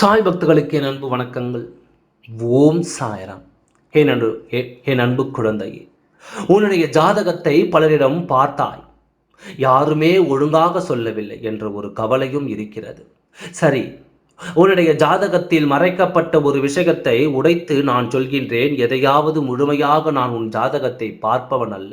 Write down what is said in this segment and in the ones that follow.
சாய் பக்தர்களுக்கு என் அன்பு வணக்கங்கள். ஓம் சாயராம். என் அன்பு என் அன்பு குழந்தையே உன்னுடைய ஜாதகத்தை பலரிடம் பார்த்தாய். யாருமே ஒழுங்காக சொல்லவில்லை என்ற ஒரு கவலையும் இருக்கிறது. சரி உன்னுடைய ஜாதகத்தில் மறைக்கப்பட்ட ஒரு விஷயத்தை உடைத்து நான் சொல்கின்றேன். எதையாவது முழுமையாக நான் உன் ஜாதகத்தை பார்ப்பவன் அல்ல.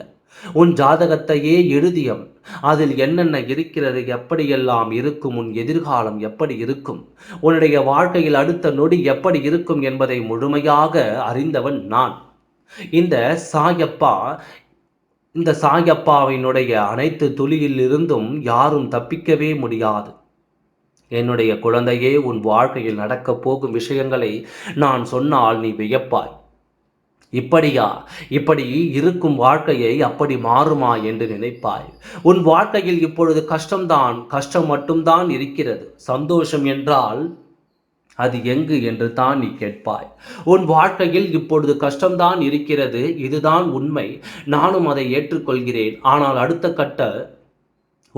உன் ஜாதகத்தையே எழுதியவன் அதில் என்னென்ன இருக்கிறது எப்படியெல்லாம் இருக்கும் உன் எதிர்காலம் எப்படி இருக்கும் உன்னுடைய வாழ்க்கையில் அடுத்த நொடி எப்படி இருக்கும் என்பதை முழுமையாக அறிந்தவன் நான். இந்த சாயப்பா இந்த சாயப்பாவினுடைய அனைத்து துளியிலிருந்தும் யாரும் தப்பிக்கவே முடியாது. என்னுடைய குழந்தையே உன் வாழ்க்கையில் நடக்கப் போகும் விஷயங்களை நான் சொன்னால் நீ வியப்பாய். இப்படியா? இப்படி இருக்கும் வாழ்க்கையை அப்படி மாறுமா என்று நினைப்பாய். உன் வாழ்க்கையில் இப்பொழுது கஷ்டம்தான் கஷ்டம் மட்டும்தான் இருக்கிறது. சந்தோஷம் என்றால் அது எங்கு என்று தான் நீ கேட்பாய். உன் வாழ்க்கையில் இப்பொழுது கஷ்டம்தான் இருக்கிறது இதுதான் உண்மை. நானும் அதை ஏற்றுக்கொள்கிறேன். ஆனால் அடுத்த கட்ட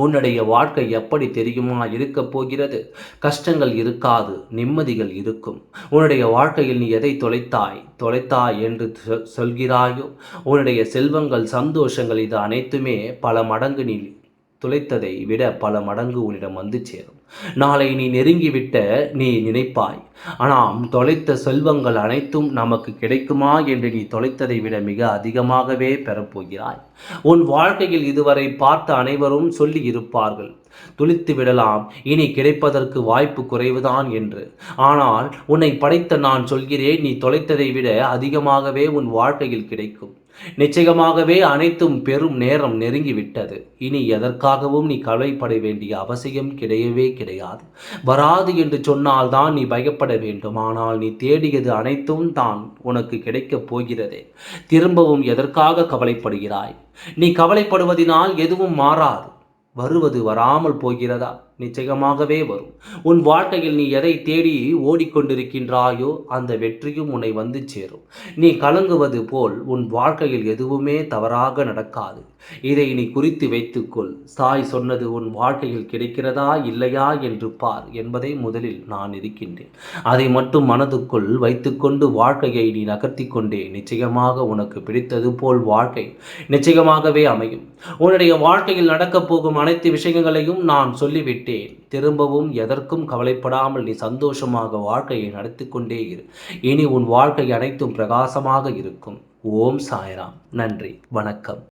உன்னுடைய வாழ்க்கை எப்படி தெரியுமா இருக்கப் போகிறது? கஷ்டங்கள் இருக்காது நிம்மதிகள் இருக்கும். உன்னுடைய வாழ்க்கையில் நீ எதை தொலைத்தாய்? தொலைத்தாய் என்று சொல்கிறாயோ? உன்னுடைய செல்வங்கள் சந்தோஷங்கள் இது அனைத்துமே பல மடங்கு நீ துளைத்ததை விட பல மடங்கு உன்னிடம் வந்து சேரும். நாளை நீ நெருங்கிவிட்ட நீ நினைப்பாய். ஆனால் தொலைத்த செல்வங்கள் அனைத்தும் நமக்கு கிடைக்குமா என்று நீ தொலைத்ததை விட மிக அதிகமாகவே பெறப்போகிறாய். உன் வாழ்க்கையில் இதுவரை பார்த்த அனைவரும் சொல்லி இருப்பார்கள் துளித்து விடலாம் இனி கிடைப்பதற்கு வாய்ப்பு குறைவுதான் என்று. ஆனால் உன்னை படைத்த நான் சொல்கிறேன் நீ தொலைத்ததை விட அதிகமாகவே உன் வாழ்க்கையில் கிடைக்கும். நிச்சயமாகவே அனைத்தும் பெரும் நேரம் நெருங்கிவிட்டது. இனி எதற்காகவும் நீ கவலைப்பட வேண்டிய அவசியம் கிடையவே கிடையாது. வராது என்று சொன்னால்தான் நீ பயப்பட வேண்டும். ஆனால் நீ தேடியது அனைத்தும் தான் உனக்கு கிடைக்கப் போகிறதே. திரும்பவும் எதற்காக கவலைப்படுகிறாய்? நீ கவலைப்படுவதினால் எதுவும் மாறாது. வருவது வராமல் போகிறதா? நிச்சயமாகவே வரும். உன் வாழ்க்கையில் நீ எதை தேடி ஓடிக்கொண்டிருக்கின்றாயோ அந்த வெற்றியும் உன்னை வந்து சேரும். நீ கலங்குவது போல் உன் வாழ்க்கையில் எதுவுமே தவறாக நடக்காது. இதை நீ குறித்து வைத்துக்கொள். சாய் சொன்னது உன் வாழ்க்கையில் கிடைக்கிறதா இல்லையா என்று பார் என்பதை முதலில் நான் இருக்கின்றேன். அதை மட்டும் மனதுக்குள் வைத்துக்கொண்டு வாழ்க்கையை நீ நகர்த்தி கொண்டே நிச்சயமாக உனக்கு பிடித்தது போல் வாழ்க்கை நிச்சயமாகவே அமையும். உன்னுடைய வாழ்க்கையில் நடக்கப் போகும் அனைத்து விஷயங்களையும் நான் சொல்லிவிட்டேன். விட்டேன் திரும்பவும் எதற்கும் கவலைப்படாமல் நீ சந்தோஷமாக வாழ்க்கையை நடத்தி கொண்டே இரு. இனி உன் வாழ்க்கை அனைத்தும் பிரகாசமாக இருக்கும். ஓம் சாய்ராம். நன்றி. வணக்கம்.